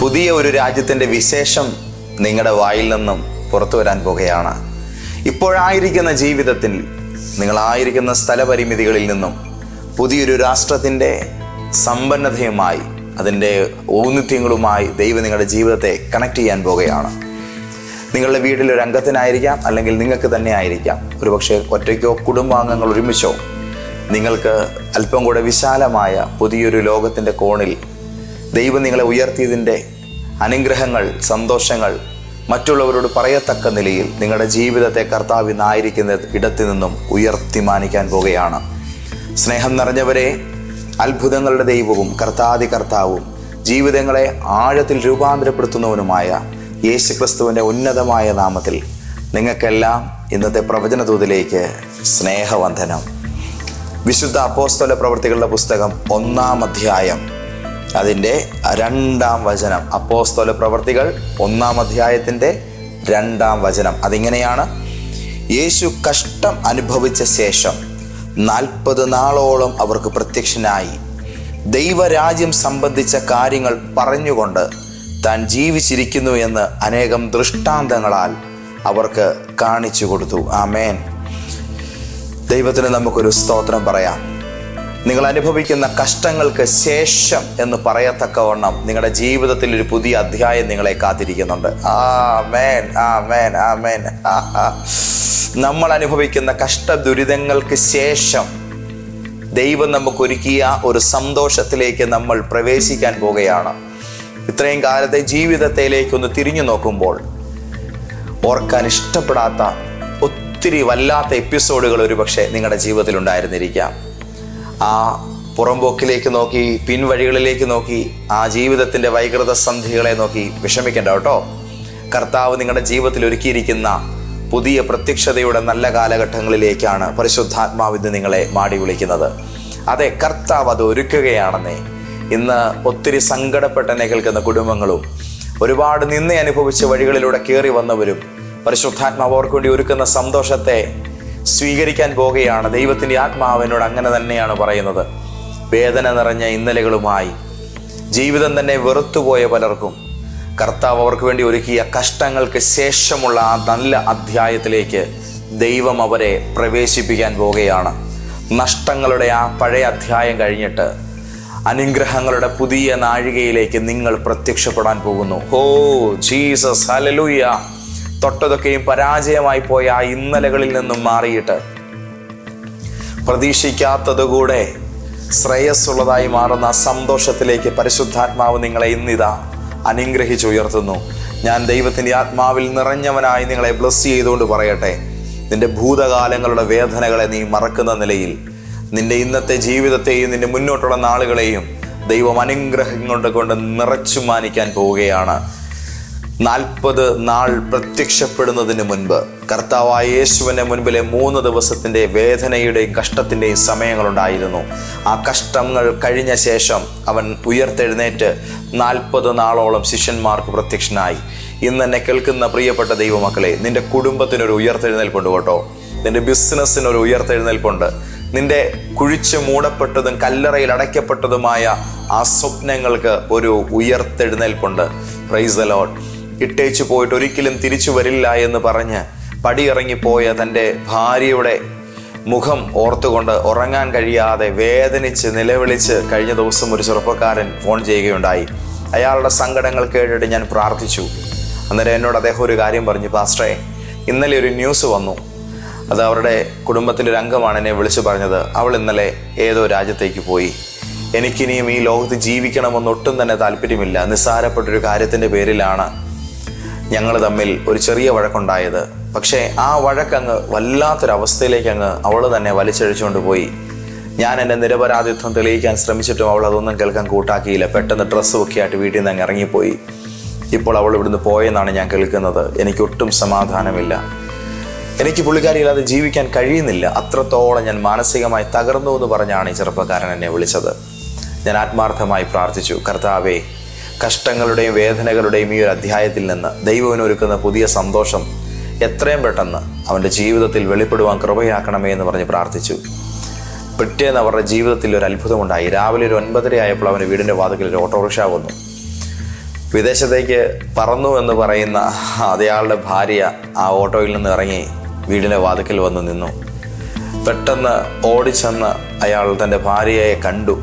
പുതിയ ഒരു രാജ്യത്തിന്റെ വിശേഷം നിങ്ങളുടെ വായിൽ നിന്നും പുറത്തു വരാൻ പോകുകയാണ്. ഇപ്പോഴായിരിക്കുന്ന ജീവിതത്തിൽ നിങ്ങളായിരിക്കുന്ന സ്ഥലപരിമിതികളിൽ നിന്നും പുതിയൊരു രാഷ്ട്രത്തിന്റെ സമ്പന്നതയുമായി അതിന്റെ ഔന്നിത്യങ്ങളുമായി ദൈവം നിങ്ങളുടെ ജീവിതത്തെ കണക്ട് ചെയ്യാൻ പോകുകയാണ്. നിങ്ങളുടെ വീട്ടിൽ ഒരു അംഗത്തിനായിരിക്കാം അല്ലെങ്കിൽ നിങ്ങൾക്ക് തന്നെ ആയിരിക്കാം. ഒരുപക്ഷെ ഒറ്റയ്ക്കോ കുടുംബാംഗങ്ങൾ ഒരുമിച്ചോ നിങ്ങൾക്ക് അല്പം കൂടെ വിശാലമായ പുതിയൊരു ലോകത്തിന്റെ കോണിൽ ദൈവം നിങ്ങളെ ഉയർത്തിയതിന്റെ അനുഗ്രഹങ്ങൾ സന്തോഷങ്ങൾ മറ്റുള്ളവരോട് പറയത്തക്ക നിലയിൽ നിങ്ങളുടെ ജീവിതത്തെ കർത്താവ് ഇന്നായിരിക്കുന്ന ഇടത്തു നിന്നും ഉയർത്തി മാനിക്കാൻ പോകുകയാണ് സ്നേഹം നിറഞ്ഞവരെ അത്ഭുതങ്ങളുടെ ദൈവവും കർത്താതി കർത്താവും ജീവിതങ്ങളെ ആഴത്തിൽ രൂപാന്തരപ്പെടുത്തുന്നവനുമായ യേശു ക്രിസ്തുവിന്റെ ഉന്നതമായ നാമത്തിൽ നിങ്ങൾക്കെല്ലാം ഇന്നത്തെ പ്രവചനതൂതിലേക്ക് സ്നേഹവന്ധനം വിശുദ്ധ അപ്പോസ്തല പ്രവർത്തികളുടെ പുസ്തകം ഒന്നാം അധ്യായം അതിന്റെ രണ്ടാം വചനം. അപ്പോസ്തല പ്രവർത്തികൾ ഒന്നാം അധ്യായത്തിന്റെ രണ്ടാം വചനം. അതിങ്ങനെയാണ്. യേശു കഷ്ടം അനുഭവിച്ച ശേഷം നാൽപ്പത് നാളോളം അവർക്ക് പ്രത്യക്ഷനായി. ദൈവരാജ്യം സംബന്ധിച്ച കാര്യങ്ങൾ പറഞ്ഞുകൊണ്ട് താൻ ജീവിച്ചിരിക്കുന്നു എന്ന് അനേകം ദൃഷ്ടാന്തങ്ങളാൽ അവർക്ക് കാണിച്ചു കൊടുത്തു. ആമേൻ. ദൈവത്തിന് നമുക്കൊരു സ്തോത്രം പറയാം. നിങ്ങൾ അനുഭവിക്കുന്ന കഷ്ടങ്ങൾക്ക് ശേഷം എന്ന് പറയത്തക്കവണ്ണം നിങ്ങളുടെ ജീവിതത്തിൽ ഒരു പുതിയ അധ്യായം നിങ്ങളെ കാത്തിരിക്കുന്നുണ്ട്. ആ മേൻ ആ മേൻ ആ. മേൻ. നമ്മൾ അനുഭവിക്കുന്ന കഷ്ട ദുരിതങ്ങൾക്ക് ശേഷം ദൈവം നമുക്കൊരുക്കിയ ഒരു സന്തോഷത്തിലേക്ക് നമ്മൾ പ്രവേശിക്കാൻ പോവുകയാണ്. ഇത്രയും കാലത്തെ ജീവിതത്തിലേക്കൊന്ന് തിരിഞ്ഞു നോക്കുമ്പോൾ ഓർക്കാൻ ഇഷ്ടപ്പെടാത്ത ഒത്തിരി വല്ലാത്ത എപ്പിസോഡുകൾ ഒരുപക്ഷെ നിങ്ങളുടെ ജീവിതത്തിൽ ഉണ്ടായിരുന്നിരിക്കാം. ആ പുറംപോക്കിലേക്ക് നോക്കി പിൻവഴികളിലേക്ക് നോക്കി ആ ജീവിതത്തിന്റെ വൈകൃത സന്ധികളെ നോക്കി വിഷമിക്കേണ്ട കേട്ടോ. കർത്താവ് നിങ്ങളുടെ ജീവിതത്തിൽ ഒരുക്കിയിരിക്കുന്ന പുതിയ പ്രത്യക്ഷതയുടെ നല്ല കാലഘട്ടങ്ങളിലേക്കാണ് പരിശുദ്ധാത്മാവ് ഇന്ന് നിങ്ങളെ മാടി വിളിക്കുന്നത്. അതെ കർത്താവ് അത് ഒരുക്കുകയാണെന്നേ. ഇന്ന് ഒത്തിരി സങ്കടപ്പെട്ടനെ കേൾക്കുന്ന കുടുംബങ്ങളും ഒരുപാട് നിന്നെ അനുഭവിച്ച വഴികളിലൂടെ കയറി വന്നവരും പരിശുദ്ധാത്മാവ് അവർക്ക് വേണ്ടി ഒരുക്കുന്ന സന്തോഷത്തെ സ്വീകരിക്കാൻ പോകുകയാണ്. ദൈവത്തിന്റെ ആത്മാവിനോട് അങ്ങനെ തന്നെയാണ് പറയുന്നത്. വേദന നിറഞ്ഞ ഇന്നലകളുമായി ജീവിതം തന്നെ വെറുത്തുപോയ പലർക്കും കർത്താവ് അവർക്ക് വേണ്ടി ഒരുക്കിയ കഷ്ടങ്ങൾക്ക് ശേഷമുള്ള ആ നല്ല അധ്യായത്തിലേക്ക് ദൈവം അവരെ പ്രവേശിപ്പിക്കാൻ പോവുകയാണ് നഷ്ടങ്ങളുടെ ആ പഴയ അധ്യായം കഴിഞ്ഞിട്ട് അനുഗ്രഹങ്ങളുടെ പുതിയ നാഴികയിലേക്ക് നിങ്ങൾ പ്രത്യക്ഷപ്പെടാൻ പോകുന്നു. ഓ ജീസസ് ഹലലൂയ തൊട്ടതൊക്കെയും പരാജയമായി പോയ ആ ഇന്നലകളിൽ നിന്നും മാറിയിട്ട് പ്രതീക്ഷിക്കാത്തതുകൂടെ ശ്രേയസ്സുള്ളതായി മാറുന്ന സന്തോഷത്തിലേക്ക് പരിശുദ്ധാത്മാവ് നിങ്ങളെ ഇന്നിതാ അനുഗ്രഹിച്ചുയർത്തുന്നു ഞാൻ ദൈവത്തിന്റെ ആത്മാവിൽ നിറഞ്ഞവനായി നിങ്ങളെ ബ്ലസ് ചെയ്തുകൊണ്ട് പറയട്ടെ. നിന്റെ ഭൂതകാലങ്ങളുടെ വേദനകളെ നീ മറക്കുന്ന നിലയിൽ നിന്റെ ഇന്നത്തെ ജീവിതത്തെയും നിന്റെ മുന്നോട്ടുള്ള നാളുകളെയും ദൈവം അനുഗ്രഹം കൊണ്ട് കൊണ്ട് നിറച്ചു മാനിക്കാൻ പോവുകയാണ്. നാൽപ്പത് നാൾ പ്രത്യക്ഷപ്പെടുന്നതിന് മുൻപ് കർത്താവായ യേശുവിന്റെ മുൻപിലെ മൂന്ന് ദിവസത്തിന്റെ വേദനയുടെയും കഷ്ടത്തിന്റെയും സമയങ്ങളുണ്ടായിരുന്നു. ആ കഷ്ടങ്ങൾ കഴിഞ്ഞ ശേഷം അവൻ ഉയർത്തെഴുന്നേറ്റ് നാൽപ്പത് നാളോളം ശിഷ്യന്മാർക്ക് പ്രത്യക്ഷനായി. ഇന്ന് എന്നെ കേൾക്കുന്ന പ്രിയപ്പെട്ട ദൈവമക്കളെ നിന്റെ കുടുംബത്തിനൊരു ഉയർത്തെഴുന്നേൽപ്പുണ്ട് കേട്ടോ. നിന്റെ ബിസിനസ്സിനൊരു ഉയർത്തെഴുന്നേൽപ്പുണ്ട്. നിന്റെ കുഴിച്ച് മൂടപ്പെട്ടതും കല്ലറയിൽ അടയ്ക്കപ്പെട്ടതുമായ ആ സ്വപ്നങ്ങൾക്ക് ഒരു ഉയർത്തെഴുന്നേൽപ്പുണ്ട്. പ്രൈസ് ദ ലോഡ് ഇട്ടേച്ചു പോയിട്ട് ഒരിക്കലും തിരിച്ചു വരില്ല എന്ന് പറഞ്ഞ് പടിയിറങ്ങിപ്പോയ തന്റെ ഭാര്യയുടെ മുഖം ഓർത്തുകൊണ്ട് ഉറങ്ങാൻ കഴിയാതെ വേദനിച്ച് നിലവിളിച്ച് കഴിഞ്ഞ ദിവസം ഒരു ചെറുപ്പക്കാരൻ ഫോൺ ചെയ്യുകയുണ്ടായി. അയാളുടെ സങ്കടങ്ങൾ കേട്ടിട്ട് ഞാൻ പ്രാർത്ഥിച്ചു. അന്നേരം എന്നോട് അദ്ദേഹം ഒരു കാര്യം പറഞ്ഞു പാസ്റ്ററെ ഇന്നലെ ഒരു ന്യൂസ് വന്നു. അത് അവരുടെ കുടുംബത്തിലെ ഒരു അംഗമാണ് എന്നെ വിളിച്ചു പറഞ്ഞത്. അവൾ ഇന്നലെ ഏതോ രാജ്യത്തേക്ക് പോയി. എനിക്കിനിയും ഈ ലോകത്ത് ജീവിക്കണമെന്ന് ഒട്ടും തന്നെ താല്പര്യമില്ല. നിസ്സാരപ്പെട്ടൊരു കാര്യത്തിന്റെ പേരിലാണ് ഞങ്ങൾ തമ്മിൽ ഒരു ചെറിയ വഴക്കുണ്ടായത്. പക്ഷേ ആ വഴക്കങ്ങ് വല്ലാത്തൊരവസ്ഥയിലേക്ക് അങ്ങ് അവൾ തന്നെ വലിച്ചഴിച്ചുകൊണ്ട് പോയി. ഞാൻ എന്റെ നിരപരാധിത്വം തെളിയിക്കാൻ ശ്രമിച്ചിട്ടും അവൾ അതൊന്നും കേൾക്കാൻ കൂട്ടാക്കിയില്ല. പെട്ടെന്ന് ഡ്രസ്സ് ഒക്കെ ആയിട്ട് വീട്ടിൽ നിന്ന് അങ്ങ് ഇറങ്ങിപ്പോയി. ഇപ്പോൾ അവൾ ഇവിടുന്ന് പോയെന്നാണ് ഞാൻ കേൾക്കുന്നത്. എനിക്ക് ഒട്ടും സമാധാനമില്ല. എനിക്ക് പുള്ളിക്കാരിയില്ലാതെ ജീവിക്കാൻ കഴിയുന്നില്ല. അത്രത്തോളം ഞാൻ മാനസികമായി തകർന്നു എന്ന് പറഞ്ഞാണ് ഈ ചെറുപ്പക്കാരൻ എന്നെ വിളിച്ചത്. ഞാൻ ആത്മാർത്ഥമായി പ്രാർത്ഥിച്ചു. കർത്താവേ കഷ്ടങ്ങളുടെയും വേദനകളുടെയും ഈ ഒരു അധ്യായത്തിൽ നിന്ന് ദൈവവിന് ഒരുക്കുന്ന പുതിയ സന്തോഷം എത്രയും പെട്ടെന്ന് അവന്റെ ജീവിതത്തിൽ വെളിപ്പെടുവാൻ കൃപയാക്കണമേ എന്ന് പറഞ്ഞ് പ്രാർത്ഥിച്ചു. പിറ്റേന്ന് അവരുടെ ജീവിതത്തിൽ ഒരു അത്ഭുതമുണ്ടായി. രാവിലെ ഒരു ഒൻപതര ആയപ്പോൾ അവന്റെ വീടിന്റെ വാതിക്കൽ ഒരു ഓട്ടോറിക്ഷ വന്നു. വിദേശത്തേക്ക് പറന്നു എന്ന് പറയുന്ന അതയാളുടെ ഭാര്യ ആ ഓട്ടോയിൽ നിന്ന് ഇറങ്ങി വീടിന്റെ വാതിക്കൽ വന്ന് നിന്നു. പെട്ടെന്ന് ഓടിച്ചെന്ന് അയാൾ തന്റെ ഭാര്യയെ കണ്ടു.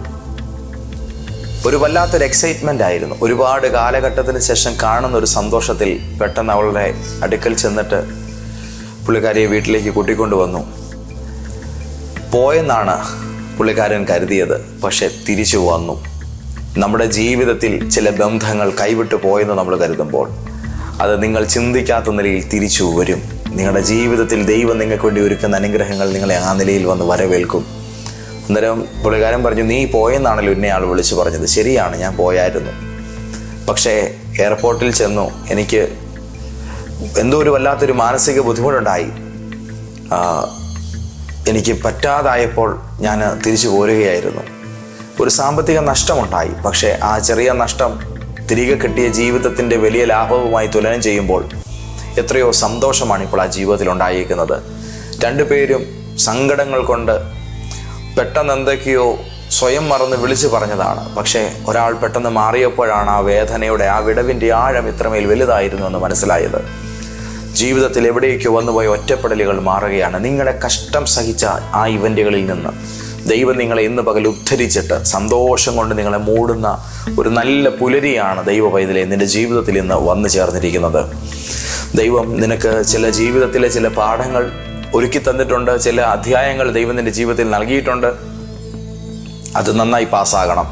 ഒരു വല്ലാത്തൊരു എക്സൈറ്റ്മെന്റ് ആയിരുന്നു. ഒരുപാട് കാലഘട്ടത്തിന് ശേഷം കാണുന്ന ഒരു സന്തോഷത്തിൽ പെട്ടെന്ന് അവളുടെ അടുക്കൽ ചെന്നിട്ട് പുള്ളിക്കാരിയെ വീട്ടിലേക്ക് കൂട്ടിക്കൊണ്ടു വന്നു. പോയെന്നാണ് പുള്ളിക്കാരൻ കരുതിയത്. പക്ഷെ തിരിച്ചു വന്നു. നമ്മുടെ ജീവിതത്തിൽ ചില ബന്ധങ്ങൾ കൈവിട്ടു പോയെന്ന് നമ്മൾ കരുതുമ്പോൾ അത് നിങ്ങൾ ചിന്തിക്കാത്ത നിലയിൽ തിരിച്ചു വരും. നിങ്ങളുടെ ജീവിതത്തിൽ ദൈവം നിങ്ങൾക്ക് വേണ്ടി ഒരുക്കുന്ന അനുഗ്രഹങ്ങൾ നിങ്ങളെ ആ നിലയിൽ വന്ന് വരവേൽക്കും. അന്നേരം പുള്ളിക്കാരൻ പറഞ്ഞു നീ പോയെന്നാണല്ലോ എന്നെ ആൾ വിളിച്ചു പറഞ്ഞത്. ശരിയാണ് ഞാൻ പോയായിരുന്നു. പക്ഷേ എയർപോർട്ടിൽ ചെന്നു എനിക്ക് എന്തോ ഒരു വല്ലാത്തൊരു മാനസിക ബുദ്ധിമുട്ടുണ്ടായി. എനിക്ക് പറ്റാതായപ്പോൾ ഞാൻ തിരിച്ചു പോരുകയായിരുന്നു. ഒരു സാമ്പത്തിക നഷ്ടമുണ്ടായി. പക്ഷേ ആ ചെറിയ നഷ്ടം തിരികെ കിട്ടിയ ജീവിതത്തിന്റെ വലിയ ലാഭവുമായി തുലനം ചെയ്യുമ്പോൾ എത്രയോ സന്തോഷമാണ് ഇപ്പോൾ ആ ജീവിതത്തിൽ ഉണ്ടായിരിക്കുന്നത് രണ്ടുപേരും സങ്കടങ്ങൾ കൊണ്ട് പെട്ടെന്ന് എന്തൊക്കെയോ സ്വയം മറന്ന് വിളിച്ചു പറഞ്ഞതാണ്. പക്ഷേ ഒരാൾ പെട്ടെന്ന് മാറിയപ്പോഴാണ് ആ വേദനയുടെ ആ വിടവിന്റെ ആഴം ഇത്രമേൽ വലുതായിരുന്നു എന്ന് മനസ്സിലായത്. ജീവിതത്തിൽ എവിടേക്കോ വന്നുപോയ ഒറ്റപ്പെടലുകൾ മാറുകയാണ്. നിങ്ങളെ കഷ്ടം സഹിച്ച ആ ഇവന്റുകളിൽ നിന്ന്. ദൈവം നിങ്ങളെ ഇന്ന് പകൽ ഉദ്ധരിച്ചിട്ട് സന്തോഷം കൊണ്ട് നിങ്ങളെ മൂടുന്ന ഒരു നല്ല പുലരിയാണ് ദൈവ പൈതലെ നിന്റെ ജീവിതത്തിൽ ഇന്ന് വന്നു ചേർന്നിരിക്കുന്നത്. ദൈവം നിനക്ക് ചില ജീവിതത്തിലെ ചില പാഠങ്ങൾ ഒരുക്കി തന്നിട്ടുണ്ട്. ചില അധ്യായങ്ങൾ ദൈവം നിന്റെ ജീവിതത്തിൽ നൽകിയിട്ടുണ്ട്. അത് നന്നായി പാസ്സാകണം.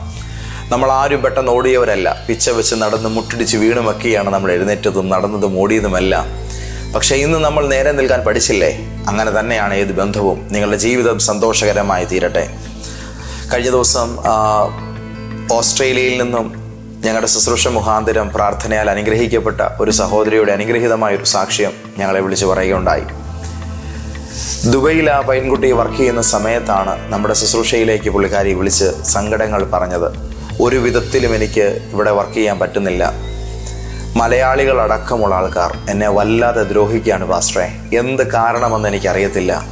നമ്മൾ ആരും പെട്ടെന്ന് ഓടിയവരല്ല. പിച്ച വെച്ച് നടന്ന് മുട്ടിടിച്ച് വീണുമൊക്കെയാണ് നമ്മൾ എഴുന്നേറ്റതും നടന്നതും ഓടിയതുമെല്ലാം. പക്ഷേ ഇന്ന് നമ്മൾ നേരെ നിൽക്കാൻ പഠിച്ചില്ലേ? അങ്ങനെ തന്നെയാണ് ഏത് ബന്ധവും. നിങ്ങളുടെ ജീവിതം സന്തോഷകരമായി തീരട്ടെ. കഴിഞ്ഞ ദിവസം ഓസ്ട്രേലിയയിൽ നിന്നും ഞങ്ങളുടെ ശുശ്രൂഷ മുഖാന്തരം പ്രാർത്ഥനയാൽ അനുഗ്രഹിക്കപ്പെട്ട ഒരു സഹോദരിയുടെ അനുഗ്രഹീതമായ ഒരു സാക്ഷ്യം ഞങ്ങളെ വിളിച്ചു പറയുകയുണ്ടായി. ദുബൈയിൽ ആ പൈൻകുട്ടി വർക്ക് ചെയ്യുന്ന സമയത്താണ് നമ്മുടെ ശുശ്രൂഷയിലേക്ക് പുള്ളിക്കാരി വിളിച്ച് സങ്കടങ്ങൾ പറഞ്ഞത്. ഒരു വിധത്തിലും എനിക്ക് ഇവിടെ വർക്ക് ചെയ്യാൻ പറ്റുന്നില്ല. മലയാളികൾ അടക്കമുള്ള ആൾക്കാർ എന്നെ വല്ലാതെ ദ്രോഹിക്കുകയാണ് പാസ്റ്ററെ. എന്ത് കാരണമെന്ന് എനിക്കറിയത്തില്ല.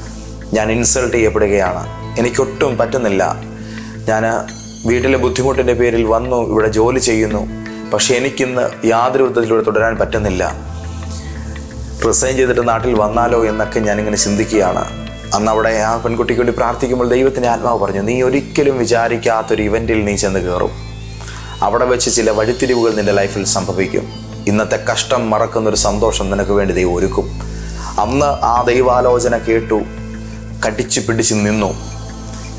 ഞാൻ ഇൻസൾട്ട് ചെയ്യപ്പെടുകയാണ്. എനിക്കൊട്ടും പറ്റുന്നില്ല. ഞാൻ വീട്ടിലെ ബുദ്ധിമുട്ടിന്റെ പേരിൽ വന്നു ഇവിടെ ജോലി ചെയ്യുന്നു. പക്ഷേ എനിക്കിന്ന് യാതൊരു വിധത്തിലൂടെ തുടരാൻ പറ്റുന്നില്ല. റിസൈൻ ചെയ്തിട്ട് നാട്ടിൽ വന്നാലോ എന്നൊക്കെ ഞാനിങ്ങനെ ചിന്തിക്കുകയാണ്. അന്ന് അവിടെ ആ പെൺകുട്ടിക്ക് വേണ്ടി പ്രാർത്ഥിക്കുമ്പോൾ ദൈവത്തിന്റെ ആത്മാവ് പറഞ്ഞു നീ ഒരിക്കലും വിചാരിക്കാത്തൊരു ഇവന്റിൽ നീ ചെന്ന് കയറും. അവിടെ വെച്ച് ചില വഴിത്തിരിവുകൾ നിന്റെ ലൈഫിൽ സംഭവിക്കും. ഇന്നത്തെ കഷ്ടം മറക്കുന്നൊരു സന്തോഷം നിനക്ക് വേണ്ടി ദൈവം ഒരുക്കും. അന്ന് ആ ദൈവാലോചന കേട്ടു കടിച്ചു പിടിച്ച് നിന്നു.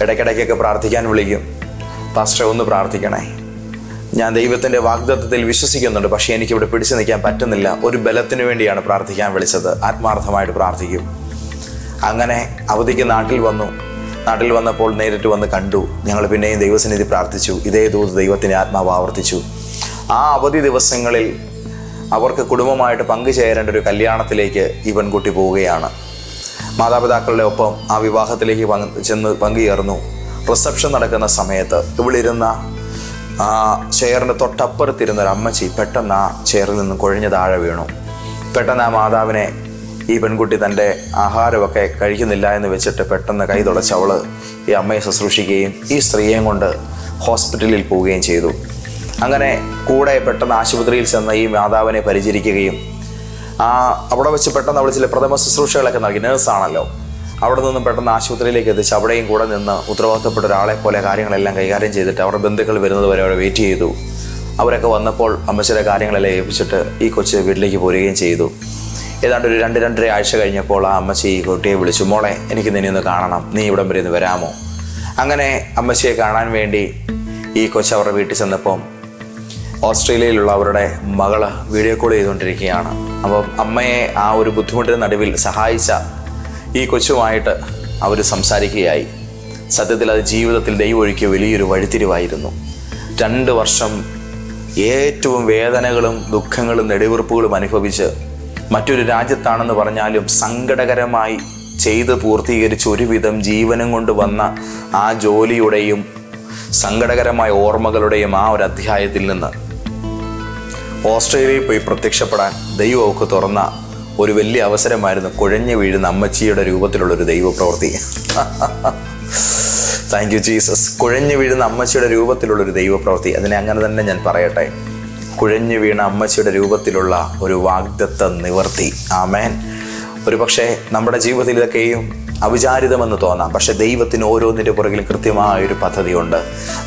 ഇടയ്ക്കിടയ്ക്കൊക്കെ പ്രാർത്ഥിക്കാൻ വിളിക്കും. പാസ്റ്റർ ഒന്ന് പ്രാർത്ഥിക്കണേ. ഞാൻ ദൈവത്തിന്റെ വാഗ്ദത്വത്തിൽ വിശ്വസിക്കുന്നുണ്ട് പക്ഷേ എനിക്കിവിടെ പിടിച്ചു നിൽക്കാൻ പറ്റുന്നില്ല. ഒരു ബലത്തിനു വേണ്ടിയാണ് പ്രാർത്ഥിക്കാൻ വിളിച്ചത്. ആത്മാർത്ഥമായിട്ട് പ്രാർത്ഥിക്കും. അങ്ങനെ അവധിക്ക് നാട്ടിൽ വന്നു. നാട്ടിൽ വന്നപ്പോൾ നേരിട്ട് വന്ന് കണ്ടു. ഞങ്ങൾ പിന്നെയും ദൈവസന്നിധി പ്രാർത്ഥിച്ചു. ഇതേ ദൂത് ദൈവത്തിന്റെ ആത്മാവ് ആവർത്തിച്ചു. ആ അവധി ദിവസങ്ങളിൽ അവർക്ക് കുടുംബമായിട്ട് പങ്കുചേരേണ്ട ഒരു കല്യാണത്തിലേക്ക് ഈ പെൺകുട്ടി പോവുകയാണ്. മാതാപിതാക്കളുടെ ഒപ്പം ആ വിവാഹത്തിലേക്ക് ചെന്ന് പങ്കുചേർന്നു റിസപ്ഷൻ നടക്കുന്ന സമയത്ത് ഇവിളിരുന്ന ആ ചെയറിന്റെ തൊട്ടപ്പുറത്തിരുന്ന ഒരു അമ്മച്ചി പെട്ടെന്ന് ആ ചെയറിൽ നിന്ന് കൊഴിഞ്ഞ് താഴെ വീണു. പെട്ടെന്ന് ആ മാതാവിനെ ഈ പെൺകുട്ടി തന്റെ ആഹാരമൊക്കെ കഴിക്കുന്നില്ല എന്ന് വെച്ചിട്ട് പെട്ടെന്ന് കൈ തുടച്ചവൾ ഈ അമ്മയെ ശുശ്രൂഷിക്കുകയും ഈ സ്ത്രീയെയും കൊണ്ട് ഹോസ്പിറ്റലിൽ പോവുകയും ചെയ്തു. അങ്ങനെ കൂടെ പെട്ടെന്ന് ആശുപത്രിയിൽ ചെന്ന് ഈ മാതാവിനെ പരിചരിക്കുകയും ആ അവിടെ വെച്ച് പെട്ടെന്ന് അവൾ ചില പ്രഥമ ശുശ്രൂഷകളൊക്കെ നൽകി. നേഴ്സാണല്ലോ അവിടെ നിന്നും പെട്ടെന്ന് ആശുപത്രിയിലേക്ക് എത്തിച്ച് അവിടെയും കൂടെ നിന്ന് ഉത്തരവാദിത്തപ്പെട്ട ഒരാളെ പോലെ കാര്യങ്ങളെല്ലാം കൈകാര്യം ചെയ്തിട്ട് അവരുടെ ബന്ധുക്കൾ വരുന്നത് വരെ അവരെ വെയിറ്റ് ചെയ്തു. അവരൊക്കെ വന്നപ്പോൾ അമ്മച്ചിയുടെ കാര്യങ്ങളെല്ലാം ഏൽപ്പിച്ചിട്ട് ഈ കൊച്ച് വീട്ടിലേക്ക് പോരുകയും ചെയ്തു. ഏതാണ്ട് ഒരു രണ്ട് രണ്ടര ആഴ്ച കഴിഞ്ഞപ്പോൾ ആ അമ്മച്ചി ഈ കുട്ടിയെ വിളിച്ചു മോളെ എനിക്ക് നിന്നെ ഒന്ന് കാണണം. നീ ഇവിടം വരെ ഒന്ന് വരാമോ? അങ്ങനെ അമ്മച്ചിയെ കാണാൻ വേണ്ടി ഈ കൊച്ച് അവരുടെ വീട്ടിൽ ചെന്നപ്പോൾ ഓസ്ട്രേലിയയിലുള്ള അവരുടെ മകൾ വീഡിയോ കോൾ ചെയ്തുകൊണ്ടിരിക്കുകയാണ്. അപ്പം അമ്മയെ ആ ഒരു ബുദ്ധിമുട്ടിന് നടുവിൽ സഹായിച്ച ഈ കൊച്ചുമായിട്ട് അവർ സംസാരിക്കുകയായി. സത്യത്തിൽ അത് ജീവിതത്തിൽ ദൈവം ഒഴുക്കിയ വലിയൊരു വഴിത്തിരിവായിരുന്നു. രണ്ട് വർഷം ഏറ്റവും വേദനകളും ദുഃഖങ്ങളും നെടുവീർപ്പുകളും അനുഭവിച്ച് മറ്റൊരു രാജ്യത്താണെന്ന് പറഞ്ഞാലും സങ്കടകരമായി ചെയ്ത് പൂർത്തീകരിച്ച് ഒരുവിധം ജീവനും കൊണ്ട് വന്ന ആ ജോലിയുടെയും സങ്കടകരമായ ഓർമ്മകളുടെയും ആ ഒരു അധ്യായത്തിൽ നിന്ന് ഓസ്ട്രേലിയയിൽ പോയി പ്രത്യക്ഷപ്പെടാൻ ദൈവമൊക്കെ തുറന്ന ഒരു വലിയ അവസരമായിരുന്നു കുഴഞ്ഞു വീഴുന്ന അമ്മച്ചിയുടെ രൂപത്തിലുള്ള ഒരു ദൈവപ്രവൃത്തി. താങ്ക് യു ജീസസ് കുഴഞ്ഞു വീഴുന്ന അമ്മച്ചിയുടെ രൂപത്തിലുള്ള ഒരു ദൈവപ്രവൃത്തി. അതിനെ അങ്ങനെ തന്നെ ഞാൻ പറയട്ടെ. കുഴഞ്ഞു വീണ അമ്മച്ചിയുടെ രൂപത്തിലുള്ള ഒരു വാഗ്ദത്ത നിവർത്തി. ആമേൻ. ഒരു പക്ഷേ നമ്മുടെ ജീവിതത്തിൽ ഇതൊക്കെയും അവിചാരിതമെന്ന് തോന്നാം. പക്ഷെ ദൈവത്തിന് ഓരോന്നിന്റെ പുറകിലും കൃത്യമായൊരു പദ്ധതിയുണ്ട്.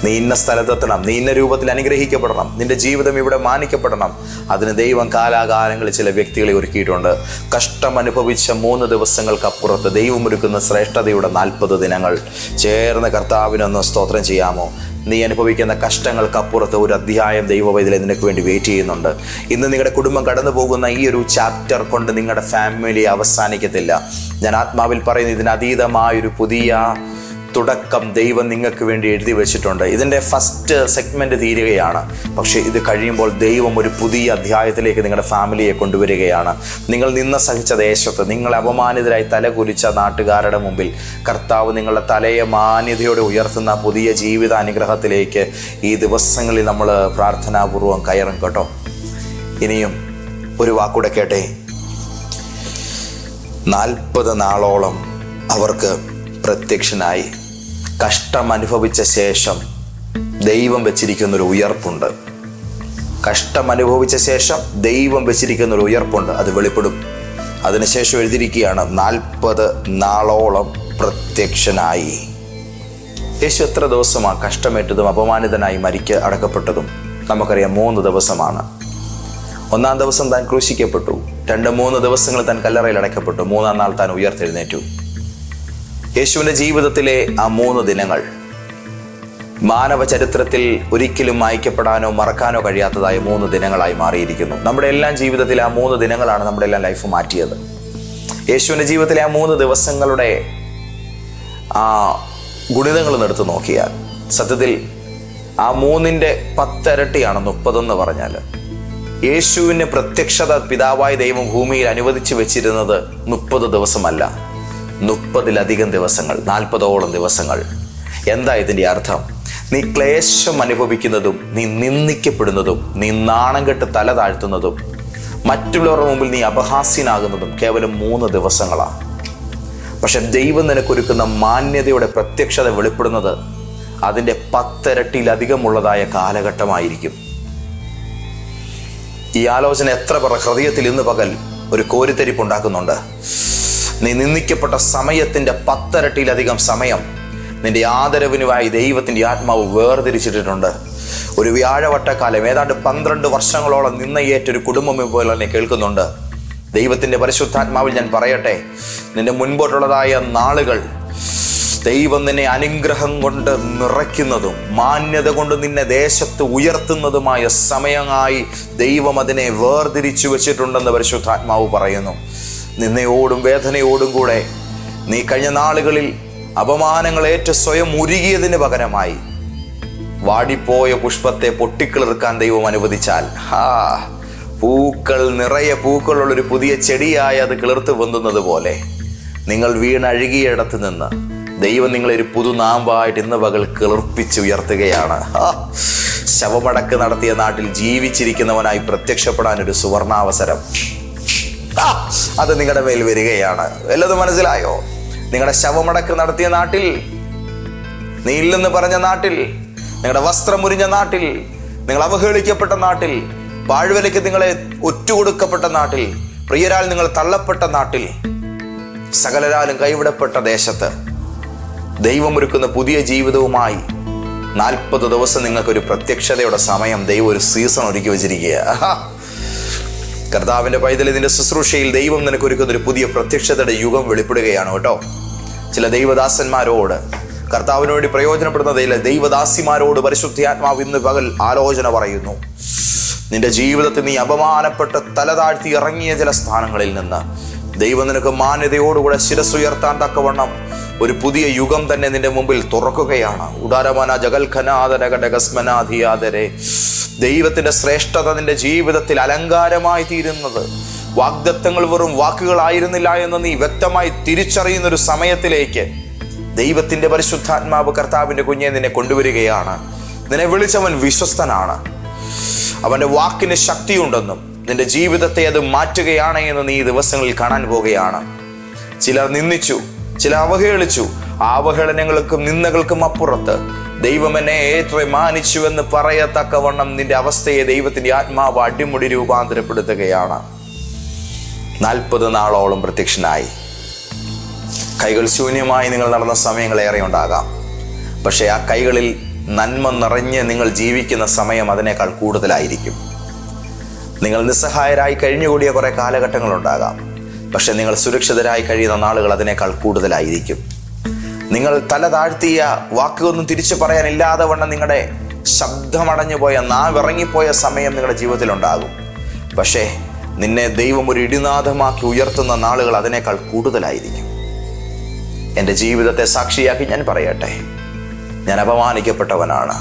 നീ ഇന്ന സ്ഥലത്തെത്തണം നീ ഇന്ന രൂപത്തിൽ അനുഗ്രഹിക്കപ്പെടണം നിന്റെ ജീവിതം ഇവിടെ മാനിക്കപ്പെടണം. അതിന് ദൈവം കാലാകാലങ്ങളിൽ ചില വ്യക്തികളെ ഒരുക്കിയിട്ടുണ്ട്. കഷ്ടം അനുഭവിച്ച മൂന്ന് ദിവസങ്ങൾക്കപ്പുറത്ത് ദൈവം ഒരുക്കുന്ന ശ്രേഷ്ഠതയുടെ നാൽപ്പത് ദിനങ്ങൾ. ചേർന്ന് കർത്താവിനൊന്ന് സ്തോത്രം ചെയ്യാമോ? നീ അനുഭവിക്കുന്ന കഷ്ടങ്ങൾക്കപ്പുറത്ത് ഒരു അധ്യായം ദൈവവൈദ്യം നിനക്ക് വേണ്ടി വെയിറ്റ് ചെയ്യുന്നുണ്ട്. ഇന്ന് നിങ്ങളുടെ കുടുംബം കടന്നു പോകുന്ന ഈ ഒരു ചാപ്റ്റർ കൊണ്ട് നിങ്ങളുടെ ഫാമിലി അവസാനിക്കത്തില്ല. ഞാൻ ആത്മാവിൽ പറയുന്ന ഇതിനതീതമായൊരു പുതിയ തുടക്കം ദൈവം നിങ്ങൾക്ക് വേണ്ടി എഴുതി വെച്ചിട്ടുണ്ട്. ഇതിന്റെ ഫസ്റ്റ് സെഗ്മെന്റ് തീരുകയാണ്. പക്ഷേ ഇത് കഴിയുമ്പോൾ ദൈവം ഒരു പുതിയ അധ്യായത്തിലേക്ക് നിങ്ങളുടെ ഫാമിലിയെ കൊണ്ടുവരികയാണ്. നിങ്ങൾ നിന്ന സഹിച്ച ദേശത്ത് നിങ്ങൾ അപമാനിതരായി തലകുലിച്ച നാട്ടുകാരുടെ മുമ്പിൽ കർത്താവ് നിങ്ങളുടെ തലയെ മാന്യതയോടെ ഉയർത്തുന്ന പുതിയ ജീവിത അനുഗ്രഹത്തിലേക്ക് ഈ ദിവസങ്ങളിൽ നമ്മൾ പ്രാർത്ഥനാപൂർവം കയറും കേട്ടോ. ഇനിയും ഒരു വാക്കൂടെ കേട്ടെ. നാൽപ്പത് നാളോളം അവർക്ക് പ്രത്യക്ഷനായി. കഷ്ടം അനുഭവിച്ച ശേഷം ദൈവം വെച്ചിരിക്കുന്ന ഒരു ഉയർപ്പുണ്ട്. കഷ്ടം അനുഭവിച്ച ശേഷം ദൈവം വെച്ചിരിക്കുന്ന ഒരു ഉയർപ്പുണ്ട്. അത് വെളിപ്പെടും. അതിനുശേഷം എഴുതിയിരിക്കുകയാണ് നാൽപ്പത് നാളോളം പ്രത്യക്ഷനായി. യേശു എത്ര ദിവസമാണ് കഷ്ടമേറ്റതും അപമാനിതനായി മരിക്ക അടക്കപ്പെട്ടതും? നമുക്കറിയാം മൂന്ന് ദിവസമാണ്. ഒന്നാം ദിവസം താൻ ക്രൂശിക്കപ്പെട്ടു. രണ്ട് മൂന്ന് ദിവസങ്ങൾ താൻ കല്ലറയിൽ അടക്കപ്പെട്ടു മൂന്നാം നാൾ താൻ ഉയർത്തെഴുന്നേറ്റു. യേശുവിന്റെ ജീവിതത്തിലെ ആ മൂന്ന് ദിനങ്ങൾ മാനവ ചരിത്രത്തിൽ ഒരിക്കലും മായ്ക്കപ്പെടാനോ മറക്കാനോ കഴിയാത്തതായ മൂന്ന് ദിനങ്ങളായി മാറിയിരിക്കുന്നു. നമ്മുടെ എല്ലാം ജീവിതത്തിൽ ആ മൂന്ന് ദിനങ്ങളാണ് നമ്മുടെ എല്ലാം ലൈഫ് മാറ്റിയത്. യേശുവിന്റെ ജീവിതത്തിലെ ആ മൂന്ന് ദിവസങ്ങളുടെ ആ ഗുണിതങ്ങൾ എടുത്തു നോക്കിയാൽ സത്യത്തിൽ ആ മൂന്നിന്റെ പത്തരട്ടിയാണ് മുപ്പതെന്ന് പറഞ്ഞാൽ യേശുവിന് പ്രത്യക്ഷത പിതാവായ ദൈവം ഭൂമിയിൽ അനുവദിച്ചു വെച്ചിരുന്നത് മുപ്പത് ദിവസമല്ല. മുപ്പതിലധികം ദിവസങ്ങൾ നാൽപ്പതോളം ദിവസങ്ങൾ. എന്താ ഇതിന്റെ അർത്ഥം? നീ ക്ലേശം അനുഭവിക്കുന്നതും നീ നിന്ദിക്കപ്പെടുന്നതും നീ നാണം കെട്ട് തല താഴ്ത്തുന്നതും മറ്റുള്ളവരുടെ മുമ്പിൽ നീ അപഹാസ്യനാകുന്നതും കേവലം മൂന്ന് ദിവസങ്ങളാണ്. പക്ഷെ ദൈവം നിനക്കൊരുക്കുന്ന മാന്യതയുടെ പ്രത്യക്ഷത വെളിപ്പെടുന്നത് അതിന്റെ പത്തിരട്ടിയിലധികമുള്ളതായ കാലഘട്ടമായിരിക്കും. ഈ ആലോചന എത്ര പേർ ഹൃദയത്തിൽ ഇന്ന് പകൽ ഒരു കോരിത്തരിപ്പ് ഉണ്ടാക്കുന്നുണ്ട്? നീ നിന്ദിക്കപ്പെട്ട സമയത്തിന്റെ പത്തരട്ടിയിലധികം സമയം നിന്റെ ആദരവിനുമായി ദൈവത്തിന്റെ ആത്മാവ് വേർതിരിച്ചിട്ടുണ്ട് ഒരു വ്യാഴവട്ടക്കാലം ഏതാണ്ട് പന്ത്രണ്ട് വർഷങ്ങളോളം നിന്നയേറ്റൊരു കുടുംബം പോലെ എന്നെ കേൾക്കുന്നുണ്ട്. ദൈവത്തിന്റെ പരിശുദ്ധാത്മാവിൽ ഞാൻ പറയട്ടെ നിന്റെ മുൻപോട്ടുള്ളതായ നാളുകൾ ദൈവം നിന്നെ അനുഗ്രഹം കൊണ്ട് നിറയ്ക്കുന്നതും മാന്യത കൊണ്ട് നിന്നെ ദേശത്ത് ഉയർത്തുന്നതുമായ സമയമായി ദൈവം അതിനെ വേർതിരിച്ചു വെച്ചിട്ടുണ്ടെന്ന് പരിശുദ്ധാത്മാവ് പറയുന്നു. നിന്നയോടും വേദനയോടും കൂടെ നീ കഴിഞ്ഞ നാളുകളിൽ ഏറ്റ സ്വയം ഉരുകിയതിന് പകരമായി വാടിപ്പോയ പുഷ്പത്തെ പൊട്ടിക്കിളിർക്കാൻ ദൈവം അനുവദിച്ചാൽ ഹാ പൂക്കൾ നിറയെ പൂക്കളുള്ളൊരു പുതിയ ചെടിയായി അത് കിളിർത്ത് പൊന്തുന്നത് പോലെ നിങ്ങൾ വീണഴുകിയിടത്ത് നിന്ന് ദൈവം നിങ്ങളെ ഒരു പുതുനാമ്പായിട്ട് ഇന്ന് പകൽ കിളിർപ്പിച്ച് ഉയർത്തുകയാണ്. ശവമടക്ക് നടത്തിയ നാട്ടിൽ ജീവിച്ചിരിക്കുന്നവനായി പ്രത്യക്ഷപ്പെടാൻ ഒരു സുവർണാവസരം. അത് നിങ്ങളുടെ മേൽ വരികയാണ്. വല്ലതും മനസ്സിലായോ? നിങ്ങളുടെ ശവമടക്ക് നടത്തിയ നാട്ടിൽ നീ ഇല്ലെന്ന് പറഞ്ഞ നാട്ടിൽ നിങ്ങളുടെ വസ്ത്രം മുരിഞ്ഞ നാട്ടിൽ നിങ്ങൾ അവഹേളിക്കപ്പെട്ട നാട്ടിൽ പാഴ്വലയ്ക്ക് നിങ്ങളെ ഒറ്റുകൊടുക്കപ്പെട്ട നാട്ടിൽ പ്രിയരാൽ നിങ്ങൾ തള്ളപ്പെട്ട നാട്ടിൽ സകലരാലും കൈവിടപ്പെട്ട ദേശത്ത് ദൈവമൊരുക്കുന്ന പുതിയ ജീവിതവുമായി നാൽപ്പത് ദിവസം നിങ്ങൾക്കൊരു പ്രത്യക്ഷതയുടെ സമയം ദൈവം ഒരു സീസൺ ഒരുക്കി വെച്ചിരിക്കുക കർത്താവിന്റെ പൈതൽ ഇതിന്റെ ശുശ്രൂഷയിൽ ദൈവം നിനക്ക് ഒരുക്കുന്ന ഒരു പുതിയ പ്രത്യക്ഷതയുടെ യുഗം വെളിപ്പെടുകയാണ് കേട്ടോ. ചില ദൈവദാസന്മാരോട് കർത്താവിനോട് വേണ്ടി പ്രയോജനപ്പെടുന്ന ദൈവ ദൈവദാസിമാരോട് പരിശുദ്ധാത്മാവ് ഇന്ന് പകൽ ആലോചന പറയുന്നു. നിന്റെ ജീവിതത്തിൽ നീ അപമാനപ്പെട്ട് തലതാഴ്ത്തി ഇറങ്ങിയ ചില സ്ഥാനങ്ങളിൽ നിന്ന് ദൈവം നിനക്ക് മാന്യതയോടുകൂടെ ശിരസുയർത്താൻ തക്കവണ്ണം ഒരു പുതിയ യുഗം തന്നെ നിന്റെ മുമ്പിൽ തുറക്കുകയാണ്. ഉദാരമാന ജഗൽഖനാദരകസ്മനാധിയാദരെ ദൈവത്തിന്റെ ശ്രേഷ്ഠത നിന്റെ ജീവിതത്തിൽ അലങ്കാരമായി തീരുന്നത്. വാഗ്ദത്തങ്ങൾ വെറും വാക്കുകളായിരുന്നില്ല എന്ന് നീ വ്യക്തമായി തിരിച്ചറിയുന്ന ഒരു സമയത്തിലേക്ക് ദൈവത്തിന്റെ പരിശുദ്ധാത്മാവ് കർത്താവിന്റെ കുഞ്ഞെ നിന്നെ കൊണ്ടുവരികയാണ്. നിന്നെ വിളിച്ചവൻ വിശ്വസ്തനാണ്. അവന്റെ വാക്കിന് ശക്തിയുണ്ടെന്നും നിന്റെ ജീവിതത്തെ അത് മാറ്റുകയാണ് എന്ന് നീ ദിവസങ്ങളിൽ കാണാൻ പോവുകയാണ്. ചിലർ നിന്ദിച്ചു ചിലർ അവഹേളിച്ചു. അവഹേളനങ്ങൾക്കും നിന്ദകൾക്കും അപ്പുറത്ത്. ദൈവം എന്നെ ഏറെ മാനിച്ചുവെന്ന് പറയത്തക്കവണ്ണം നിന്റെ അവസ്ഥയെ ദൈവത്തിന്റെ ആത്മാവ് അടിമുടി രൂപാന്തരപ്പെടുത്തുകയാണ്. നാൽപ്പത് നാളോളം പ്രത്യക്ഷനായി. കൈകൾ ശൂന്യമായി നിങ്ങൾ നടന്ന സമയങ്ങൾ ഏറെ ഉണ്ടാകാം. പക്ഷേ ആ കൈകളിൽ നന്മ നിറഞ്ഞ് നിങ്ങൾ ജീവിക്കുന്ന സമയം അതിനേക്കാൾ കൂടുതലായിരിക്കും. നിങ്ങൾ നിസ്സഹായരായി കഴിഞ്ഞുകൂടിയ കുറേ കാലഘട്ടങ്ങളുണ്ടാകാം. പക്ഷെ നിങ്ങൾ സുരക്ഷിതരായി കഴിയുന്ന നാളുകൾ അതിനേക്കാൾ കൂടുതലായിരിക്കും. നിങ്ങൾ തല താഴ്ത്തിയ വാക്കുകളൊന്നും തിരിച്ചു പറയാനില്ലാതെ വണ്ണം നിങ്ങളുടെ ശബ്ദമടഞ്ഞു പോയ നാവിറങ്ങിപ്പോയ സമയം നിങ്ങളുടെ ജീവിതത്തിലുണ്ടാകും. പക്ഷേ നിന്നെ ദൈവം ഒരു ഇടിനാഥമാക്കി ഉയർത്തുന്ന നാളുകൾ അതിനേക്കാൾ കൂടുതലായിരിക്കും. എന്റെ ജീവിതത്തെ സാക്ഷിയാക്കി ഞാൻ പറയട്ടെ. ഞാൻ അപമാനിക്കപ്പെട്ടവനാണ്.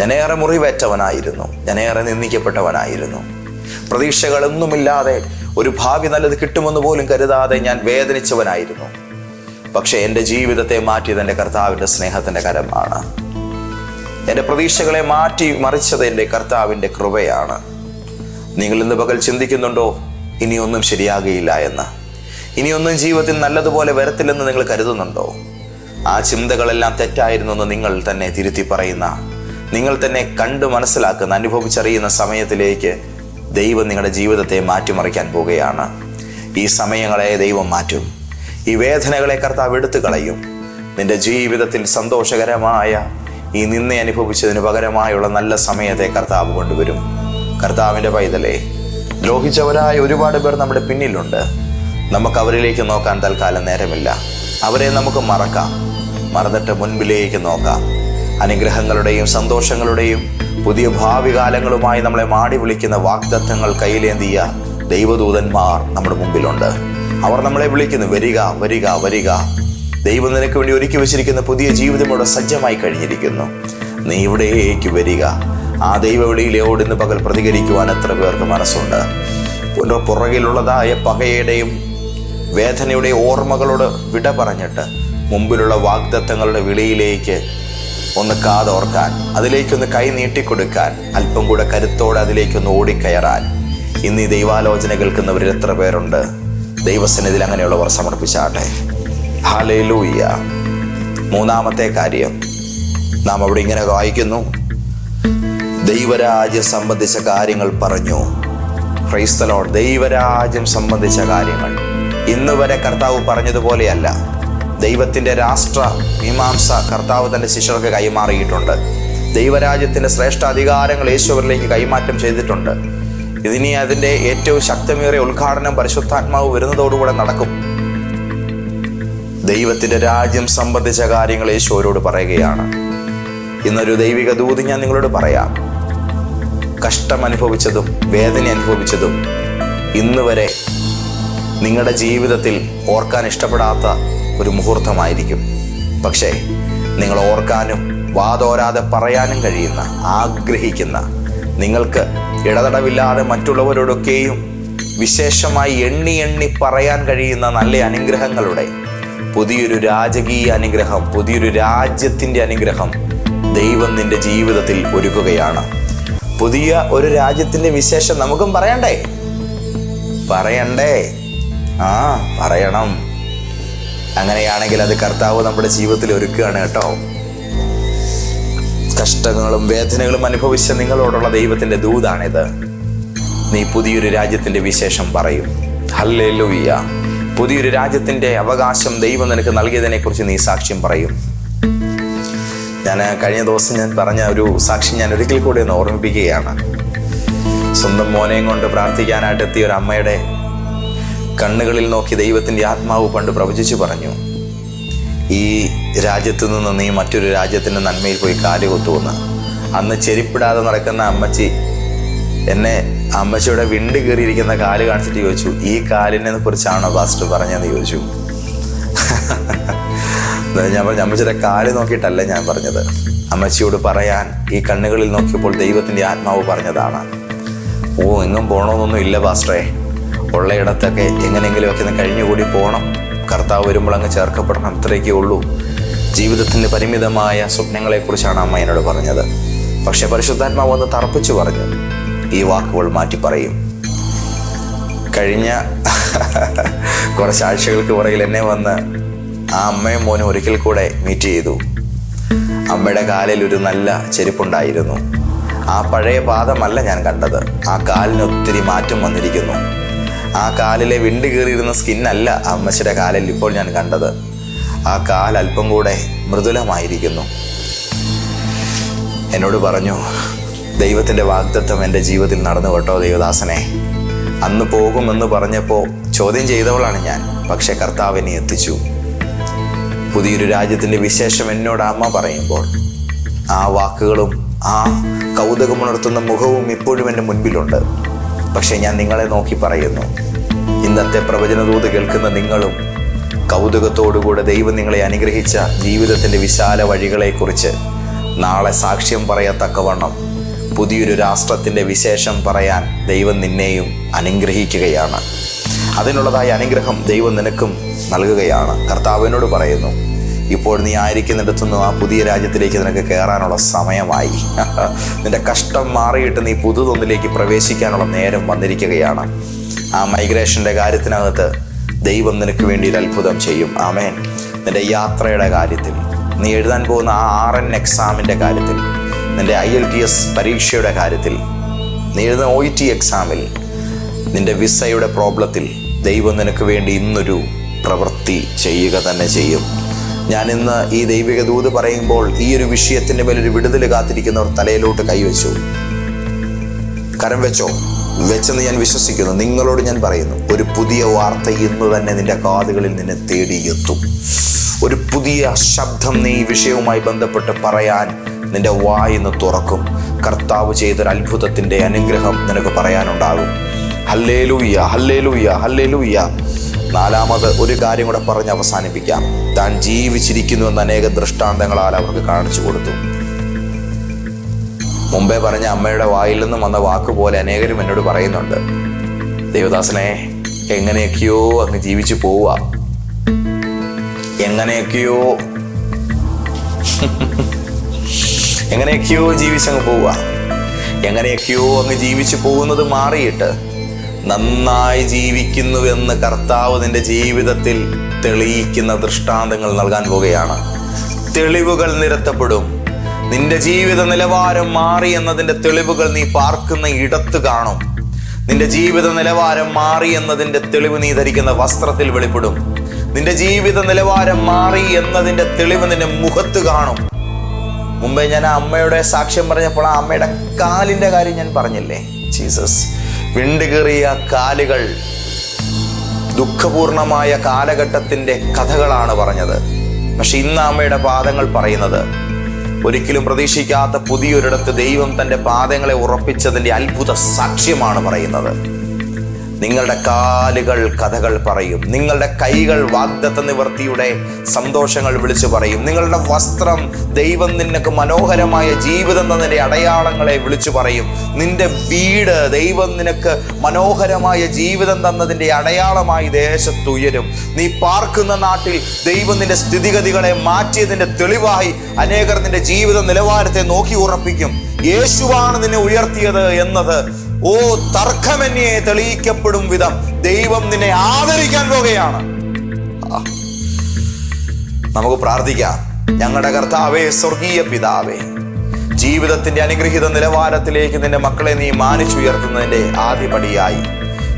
ഞാൻ ഏറെ മുറിവേറ്റവനായിരുന്നു. ഞാൻ ഏറെ നിന്ദിക്കപ്പെട്ടവനായിരുന്നു. പ്രതീക്ഷകളൊന്നുമില്ലാതെ ഒരു ഭാവി നല്ലത് കിട്ടുമെന്ന് പോലും കരുതാതെ ഞാൻ വേദനിച്ചവനായിരുന്നു. പക്ഷേ എന്റെ ജീവിതത്തെ മാറ്റിയത് എന്റെ കർത്താവിന്റെ സ്നേഹത്തിന്റെ കരമാണ്. എന്റെ പ്രതീക്ഷകളെ മാറ്റി മറിച്ചത് എന്റെ കർത്താവിന്റെ കൃപയാണ്. നിങ്ങൾ ഇന്ന് പകൽ ചിന്തിക്കുന്നുണ്ടോ? ഇനിയൊന്നും ശരിയാകുകയില്ല എന്ന്. ഇനിയൊന്നും ജീവിതത്തിൽ നല്ലതുപോലെ വരത്തില്ലെന്ന് നിങ്ങൾ കരുതുന്നുണ്ടോ? ആ ചിന്തകളെല്ലാം തെറ്റായിരുന്നു എന്ന് നിങ്ങൾ തന്നെ തിരുത്തി പറയുന്ന നിങ്ങൾ തന്നെ കണ്ടു മനസ്സിലാക്കുന്ന അനുഭവിച്ചറിയുന്ന സമയത്തിലേക്ക് ദൈവം നിങ്ങളുടെ ജീവിതത്തെ മാറ്റിമറിക്കാൻ പോവുകയാണ് ഈ സമയങ്ങളെ ദൈവം മാറ്റും. ഈ വേദനകളെ കർത്താവ് എടുത്തു കളയും. നിന്റെ ജീവിതത്തിൽ സന്തോഷകരമായ ഈ നിന്നെ അനുഭവിച്ചതിന് പകരമായുള്ള നല്ല സമയത്തെ കർത്താവ് കൊണ്ടുവരും. കർത്താവിന്റെ പൈതലേ ദ്രോഹിച്ചവരായ ഒരുപാട് പേർ നമ്മുടെ പിന്നിലുണ്ട്. നമുക്ക് അവരിലേക്ക് നോക്കാൻ തൽക്കാലം നേരമില്ല. അവരെ നമുക്ക് മറക്കാം. മറന്നിട്ട് മുൻപിലേക്ക് നോക്കാം. അനുഗ്രഹങ്ങളുടെയും സന്തോഷങ്ങളുടെയും പുതിയ ഭാവി കാലങ്ങളുമായി നമ്മളെ മാടി വിളിക്കുന്ന വാഗ്ദത്തങ്ങൾ കയ്യിലേന്തിയ ദൈവദൂതന്മാർ നമ്മുടെ മുമ്പിലുണ്ട്. അവർ നമ്മളെ വിളിക്കുന്നു വരിക വരിക വരിക. ദൈവം നിനക്ക് വേണ്ടി ഒരുക്കി വെച്ചിരിക്കുന്ന പുതിയ ജീവിതം ഇവിടെ സജ്ജമായി കഴിഞ്ഞിരിക്കുന്നു. നീ ഇവിടേക്ക് വരിക. ആ ദൈവവിളിയിലോട് ഇന്ന് പകൽ പ്രതികരിക്കുവാൻ എത്ര പേർക്ക് മനസ്സുണ്ട്. പുനർ പുറകിലുള്ളതായ പകയുടെയും വേദനയുടെ ഓർമ്മകളോട് വിട പറഞ്ഞിട്ട് മുമ്പിലുള്ള വാഗ്ദത്തങ്ങളുടെ വിളിയിലേക്ക് ഒന്ന് കാതോർക്കാൻ അതിലേക്കൊന്ന് കൈ നീട്ടിക്കൊടുക്കാൻ അല്പം കൂടെ കരുത്തോടെ അതിലേക്കൊന്ന് ഓടിക്കയറാൻ. ഇന്ന് ഈ ദൈവാലോചന കേൾക്കുന്നവരിൽ എത്ര പേരുണ്ട്? ദൈവസന്നിധിയിൽ അങ്ങനെയുള്ളവർ സമർപ്പിച്ചാട്ടെ. ഹാലേലൂയ്യ മൂന്നാമത്തെ കാര്യം നാം അവിടെ ഇങ്ങനെ വായിക്കുന്നു. ദൈവരാജ്യം സംബന്ധിച്ച കാര്യങ്ങൾ പറഞ്ഞു. ക്രൈസ്തലോൺ ദൈവരാജ്യം സംബന്ധിച്ച കാര്യങ്ങൾ. ഇന്ന് വരെ കർത്താവ് പറഞ്ഞതുപോലെയല്ല. ദൈവത്തിന്റെ രാഷ്ട്ര മീമാംസ കർത്താവ് തന്റെ ശിഷ്യർക്ക് കൈമാറിയിട്ടുണ്ട്. ദൈവരാജ്യത്തിന്റെ ശ്രേഷ്ഠ അധികാരങ്ങൾ യേശുവരിലേക്ക് കൈമാറ്റം ചെയ്തിട്ടുണ്ട്. ഇതിനി അതിന്റെ ഏറ്റവും ശക്തമേറിയ ഉദ്ഘാടനം പരിശുദ്ധാത്മാവ് വരുന്നതോടുകൂടെ നടക്കും. ദൈവത്തിന്റെ രാജ്യം സംബന്ധിച്ച കാര്യങ്ങൾ യേശു അവരോട് പറയുകയാണ്. ഇന്നൊരു ദൈവിക ദൂത് ഞാൻ നിങ്ങളോട് പറയാം. കഷ്ടം അനുഭവിച്ചതും വേദന അനുഭവിച്ചതും ഇന്ന് വരെ നിങ്ങളുടെ ജീവിതത്തിൽ ഓർക്കാൻ ഇഷ്ടപ്പെടാത്ത ഒരു മുഹൂർത്തമായിരിക്കും. പക്ഷേ നിങ്ങൾ ഓർക്കാനും വാതോരാതെ പറയാനും കഴിയുന്ന ആഗ്രഹിക്കുന്ന നിങ്ങൾക്ക് ഇടതടവില്ലാതെ മറ്റുള്ളവരോടൊക്കെയും വിശേഷമായി എണ്ണി എണ്ണി പറയാൻ കഴിയുന്ന നല്ല അനുഗ്രഹങ്ങളുടെ പുതിയൊരു രാജകീയ അനുഗ്രഹം പുതിയൊരു രാജ്യത്തിന്റെ അനുഗ്രഹം ദൈവം നിന്റെ ജീവിതത്തിൽ ഒരുക്കുകയാണ്. പുതിയ ഒരു രാജ്യത്തിന്റെ വിശേഷം നമുക്കും പറയണ്ടേ? പറയണ്ടേ? ആ പറയണം. അങ്ങനെയാണെങ്കിൽ അത് കർത്താവ് നമ്മുടെ ജീവിതത്തിൽ ഒരുക്കുകയാണ് കേട്ടോ. കഷ്ടങ്ങളും വേദനകളും അനുഭവിച്ച നിങ്ങളോടുള്ള ദൈവത്തിന്റെ ദൂതാണിത്. നീ പുതിയൊരു രാജ്യത്തിന്റെ വിശേഷം പറയും. ഹല്ലേ ലൂയ്യ പുതിയൊരു രാജ്യത്തിന്റെ അവകാശം ദൈവം നിനക്ക് നൽകിയതിനെ കുറിച്ച് നീ സാക്ഷ്യം പറയും. ഞാൻ കഴിഞ്ഞ ദിവസം ഞാൻ പറഞ്ഞ ഒരു സാക്ഷി ഞാൻ ഒരിക്കൽ കൂടി ഒന്ന് ഓർമ്മിപ്പിക്കുകയാണ്. സ്വന്തം മോനെയും കൊണ്ട് പ്രാർത്ഥിക്കാനായിട്ട് എത്തിയ ഒരു അമ്മയുടെ കണ്ണുകളിൽ നോക്കി ദൈവത്തിന്റെ ആത്മാവ് പണ്ട് പ്രവചിച്ചു പറഞ്ഞു ഈ രാജ്യത്തു നിന്ന് നീ മറ്റൊരു രാജ്യത്തിന്റെ നന്മയിൽ പോയി കാലുകുത്തുമെന്ന് അന്ന് ചെരിപ്പിടാതെ നടക്കുന്ന അമ്മച്ചി എന്നെ അമ്മച്ചിയുടെ വിണ്ട് കയറിയിരിക്കുന്ന കാൽ കാണിച്ചിട്ട് ചോദിച്ചു ഈ കാലിനെ കുറിച്ചാണോ പാസ്റ്റർ പറഞ്ഞതെന്ന് ചോദിച്ചു? ഞാൻ പറഞ്ഞു അമ്മച്ചിയുടെ കാൽ നോക്കിയിട്ടല്ല ഞാൻ പറഞ്ഞത്. അമ്മച്ചിയോട് പറയാൻ ഈ കണ്ണുകളിൽ നോക്കിയപ്പോൾ ദൈവത്തിന്റെ ആത്മാവ് പറഞ്ഞതാണ്. ഓ എങ്ങും പോകണമെന്നൊന്നും ഇല്ല പാസ്റ്ററേ. ഉള്ളയിടത്തൊക്കെ എങ്ങനെയെങ്കിലുമൊക്കെ ഒന്ന് കഴിഞ്ഞുകൂടി പോകണം കർത്താവ് വരുമ്പോൾ അങ്ങ് ചേർക്കപ്പെടണം. അത്രയൊക്കെ ഉള്ളൂ. ജീവിതത്തിന്റെ പരിമിതമായ സ്വപ്നങ്ങളെക്കുറിച്ചാണ് അമ്മ എന്നോട് പറഞ്ഞത്. പക്ഷെ പരിശുദ്ധാത്മാവ് ഒന്ന് തറപ്പിച്ചു പറഞ്ഞു. ഈ വാക്കുകൾ മാറ്റി പറയും. കഴിഞ്ഞ കുറച്ച് ആഴ്ചകൾക്ക് പുറകിൽ എന്നെ വന്ന് ആ അമ്മയും മോനും ഒരിക്കൽ കൂടെ മീറ്റ് ചെയ്തു. അമ്മയുടെ കാലിൽ ഒരു നല്ല ചെരുപ്പുണ്ടായിരുന്നു. ആ പഴയ പാദമല്ല ഞാൻ കണ്ടത്. ആ കാലിന് ഒത്തിരി മാറ്റം വന്നിരിക്കുന്നു. ആ കാലിലെ വിണ്ട് കീറിയിരുന്ന സ്കിന്നല്ല അമ്മച്ചിയുടെ കാലിൽ ഇപ്പോൾ ഞാൻ കണ്ടത്. ആ കാൽ അല്പം കൂടെ മൃദുലമായിരിക്കുന്നു. എന്നോട് പറഞ്ഞു ദൈവത്തിന്റെ വാഗ്ദത്വം എന്റെ ജീവിതത്തിൽ നടന്നു കേട്ടോ ദൈവദാസനെ. അന്ന് പോകുമെന്ന് പറഞ്ഞപ്പോൾ ചോദ്യം ചെയ്തവളാണ് ഞാൻ പക്ഷെ കർത്താവിനെ എത്തിച്ചു. പുതിയൊരു രാജ്യത്തിന്റെ വിശേഷം എന്നോട് അമ്മ പറയുമ്പോൾ ആ വാക്കുകളും ആ കൗതുകമുണർത്തുന്ന മുഖവും ഇപ്പോഴും എന്റെ മുൻപിലുണ്ട്. പക്ഷെ ഞാൻ നിങ്ങളെ നോക്കി പറയുന്നു. ഇന്നത്തെ പ്രവചനദൂത് കേൾക്കുന്ന നിങ്ങളും കൗതുകത്തോടുകൂടെ ദൈവം നിങ്ങളെ അനുഗ്രഹിച്ച ജീവിതത്തിന്റെ വിശാല വഴികളെക്കുറിച്ച് നാളെ സാക്ഷ്യം പറയത്തക്കവണ്ണം പുതിയൊരു രാഷ്ട്രത്തിന്റെ വിശേഷം പറയാൻ ദൈവം നിന്നെയും അനുഗ്രഹിക്കുകയാണ്. അതിനുള്ളതായ അനുഗ്രഹം ദൈവം നിനക്കും നൽകുകയാണ്. കർത്താവിനോട് പറയുന്നു ഇപ്പോൾ നീ ആയിരിക്കുന്നിടത്തുനിന്നും ആ പുതിയ രാജ്യത്തിലേക്ക് നിനക്ക് കയറാനുള്ള സമയമായി. നിന്റെ കഷ്ടം മാറിയിട്ട് നീ പുതുതൊന്നിലേക്ക് പ്രവേശിക്കാനുള്ള നേരം വന്നിരിക്കുകയാണ്. ആ മൈഗ്രേഷന്റെ കാര്യത്തിനകത്ത് ദൈവം നിനക്ക് വേണ്ടി ഒരു അത്ഭുതം ചെയ്യും. ആമേൻ. നിന്റെ യാത്രയുടെ കാര്യത്തിൽ നീ എഴുതാൻ പോകുന്ന ആ ആർ എൻ എക്സാമിന്റെ കാര്യത്തിൽ നിന്റെ ഐ എൽ ടി എസ് പരീക്ഷയുടെ കാര്യത്തിൽ നീ എഴുതുന്ന ഒ ടി എക്സാമിൽ നിന്റെ വിസയുടെ പ്രോബ്ലത്തിൽ ദൈവം നിനക്ക് വേണ്ടി ഇന്നൊരു പ്രവൃത്തി ചെയ്യുക തന്നെ ചെയ്യും. ഞാൻ ഇന്ന് ഈ ദൈവിക ദൂത് പറയുമ്പോൾ ഈ ഒരു വിഷയത്തിന്റെ മേലൊരു വിടുതൽ കാത്തിരിക്കുന്നവർ തലയിലോട്ട് കൈവച്ചു. കരം വെച്ചോ? വെച്ചെന്ന് ഞാൻ വിശ്വസിക്കുന്നു. നിങ്ങളോട് ഞാൻ പറയുന്നു ഒരു പുതിയ വാർത്ത ഇന്ന് തന്നെ നിന്റെ കാതുകളിൽ നിന്നെ തേടിയെത്തും. ഒരു പുതിയ ശബ്ദം നീ ഈ വിഷയവുമായി ബന്ധപ്പെട്ട് പറയാൻ നിന്റെ വായിന്ന് തുറക്കും. കർത്താവ് ചെയ്തൊരു അത്ഭുതത്തിന്റെ അനുഗ്രഹം നിനക്ക് പറയാനുണ്ടാകും. ഹല്ലേലൂയ്യ ഹല്ലേലൂയ്യ ഹല്ലേലൂയ്യ നാലാമത് ഒരു കാര്യം കൂടെ പറഞ്ഞ് അവസാനിപ്പിക്കാം. താൻ ജീവിച്ചിരിക്കുന്നു എന്ന അനേക ദൃഷ്ടാന്തങ്ങളാൽ അവർക്ക് കാണിച്ചു കൊടുത്തു. മുമ്പേ പറഞ്ഞ അമ്മയുടെ വായിൽ നിന്നും വന്ന വാക്ക് പോലെ അനേകരും എന്നോട് പറയുന്നുണ്ട്. ദേവദാസനെ എങ്ങനെയൊക്കെയോ അങ്ങ് ജീവിച്ചു പോവുക. എങ്ങനെയൊക്കെയോ എങ്ങനെയൊക്കെയോ ജീവിച്ചങ്ങ് പോവുക. എങ്ങനെയൊക്കെയോ അങ്ങ് ജീവിച്ചു പോകുന്നത് മാറിയിട്ട് നന്നായി ജീവിക്കുന്നുവെന്ന് കർത്താവ് നിന്റെ ജീവിതത്തിൽ തെളിയിക്കുന്ന ദൃഷ്ടാന്തങ്ങൾ നൽകാൻ പോവുകയാണ്. തെളിവുകൾ നിരത്തപ്പെടും. നിന്റെ ജീവിത നിലവാരം മാറി എന്നതിന്റെ തെളിവുകൾ നീ പാർക്കുന്ന ഇടത്ത് കാണും. നിന്റെ ജീവിത നിലവാരം മാറി എന്നതിന്റെ തെളിവ് നീ ധരിക്കുന്ന വസ്ത്രത്തിൽ വെളിപ്പെടും. നിന്റെ ജീവിത നിലവാരം മാറി എന്നതിന്റെ തെളിവ് നിന്റെ മുഖത്ത് കാണും. മുമ്പേ ഞാൻ അമ്മയുടെ സാക്ഷ്യം പറഞ്ഞപ്പോൾ ആ അമ്മയുടെ കാലിന്റെ കാര്യം ഞാൻ പറഞ്ഞില്ലേ? ജീസസ്. വിണ്ടുകീറിയ കാലുകൾ ദുഃഖപൂർണമായ കാലഘട്ടത്തിന്റെ കഥകളാണ് പറഞ്ഞത്. പക്ഷെ ഇന്ന് അമ്മയുടെ പാദങ്ങൾ പറയുന്നത് ഒരിക്കലും പ്രതീക്ഷിക്കാത്ത പുതിയൊരിടത്ത് ദൈവം തന്റെ പാദങ്ങളെ ഉറപ്പിച്ചതിന്റെ അത്ഭുത സാക്ഷ്യമാണ് പറയുന്നത്. നിങ്ങളുടെ കാലുകൾ കഥകൾ പറയും. നിങ്ങളുടെ കൈകൾ വാഗ്ദത്ത നിവർത്തിയുടെ സന്തോഷങ്ങൾ വിളിച്ചു പറയും. നിങ്ങളുടെ വസ്ത്രം ദൈവം നിനക്ക് മനോഹരമായ ജീവിതം എന്നതിന്റെ അടയാളങ്ങളെ വിളിച്ചു പറയും. നിന്റെ വീട് ദൈവം നിനക്ക് മനോഹരമായ ജീവിതം തന്നതിന്റെ അടയാളമായി ദേശത്തുയരും നീ പാർക്കുന്ന നാട്ടിൽ ദൈവം നിന്റെ സ്ഥിതിഗതികളെ മാറ്റിയതിന്റെ തെളിവായി അനേകർ നിന്റെ ജീവിത നിലവാരത്തെ നോക്കി ഉറപ്പിക്കും. യേശുവാണ് നിന്നെ ഉയർത്തിയത് എന്നത് ഓ തർക്കമന്യെ തെളിയിക്കപ്പെടും വിധം. ദൈവം നിന്നെ ആദരിക്കാൻ പോകുകയാണ് നമുക്ക് പ്രാർത്ഥിക്കാം. ഞങ്ങളുടെ കർത്താവേ സ്വർഗീയ പിതാവേ ജീവിതത്തിന്റെ അനുഗ്രഹീത നിലവാരത്തിലേക്ക് നിന്റെ മക്കളെ നീ മാനിച്ചുയർത്തുന്നതിന്റെ ആദ്യപടിയായി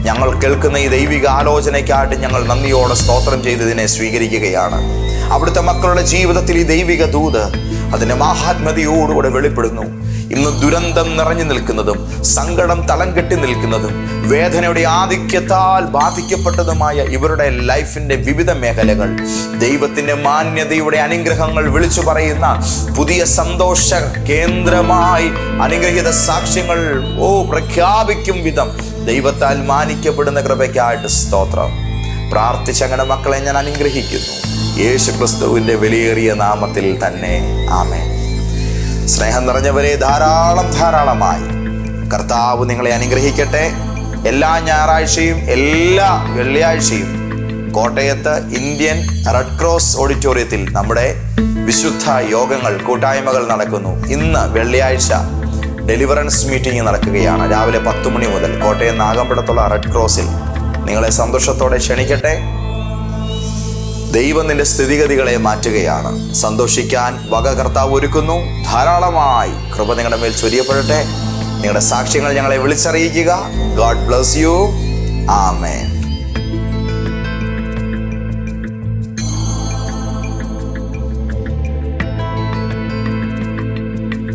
ഞങ്ങൾ കേൾക്കുന്ന ഈ ദൈവിക ആലോചനയ്ക്കായിട്ട് ഞങ്ങൾ നന്ദിയോടെ സ്തോത്രം ചെയ്തതിനെ സ്വീകരിക്കുകയാണ്. അവിടുത്തെ മക്കളുടെ ജീവിതത്തിൽ ഈ ദൈവിക ദൂത് അതിന്റെ മാഹാത്മതയോടുകൂടെ വെളിപ്പെടുന്നു. ഇന്ന് ദുരന്തം നിറഞ്ഞു നിൽക്കുന്നതും സങ്കടം തളം കെട്ടി നിൽക്കുന്നതും വേദനയുടെ ആധിക്യത്താൽ ബാധിക്കപ്പെട്ടതുമായ ഇവരുടെ ലൈഫിന്റെ വിവിധ മേഖലകൾ ദൈവത്തിന്റെ മാന്യതയുടെ അനുഗ്രഹങ്ങൾ വിളിച്ചു പറയുന്ന പുതിയ സന്തോഷ കേന്ദ്രമായി അനുഗ്രഹിത സാക്ഷ്യങ്ങൾ ഓ പ്രഖ്യാപിക്കും വിധം ദൈവത്താൽ മാനിക്കപ്പെടുന്ന കൃപയ്ക്കായിട്ട് സ്തോത്രം. പ്രാർത്ഥിച്ച അങ്ങനെ മക്കളെ ഞാൻ അനുഗ്രഹിക്കുന്നു. യേശു ക്രിസ്തുവിന്റെ വിലയേറിയ നാമത്തിൽ തന്നെ ആമേ സ്നേഹം നിറഞ്ഞവരെ ധാരാളം ധാരാളമായി. കർത്താവ് നിങ്ങളെ അനുഗ്രഹിക്കട്ടെ. എല്ലാ ഞായറാഴ്ചയും എല്ലാ വെള്ളിയാഴ്ചയും കോട്ടയത്ത് ഇന്ത്യൻ റെഡ് ക്രോസ് ഓഡിറ്റോറിയത്തിൽ നമ്മുടെ വിശുദ്ധ യോഗങ്ങൾ കൂട്ടായ്മകൾ നടക്കുന്നു. ഇന്ന് വെള്ളിയാഴ്ച ഡെലിവറൻസ് മീറ്റിംഗ് നടക്കുകയാണ്. രാവിലെ പത്ത് മണി മുതൽ കോട്ടയം നാഗമ്പടത്തുള്ള റെഡ് ക്രോസിൽ നിങ്ങളെ സന്തോഷത്തോടെ ക്ഷണിക്കട്ടെ. ദൈവം നിന്റെ സ്ഥിതിഗതികളെ മാറ്റുകയാണ്. സന്തോഷിക്കാൻ വക കർത്താവ് ഒരുക്കുന്നു. ധാരാളമായി കൃപ നിങ്ങളുടെ മേൽ ചൊരിയപ്പെടട്ടെ. നിങ്ങളുടെ സാക്ഷ്യങ്ങൾ ഞങ്ങളെ വിളിച്ചറിയിക്കുക. God bless you. ആമേൻ.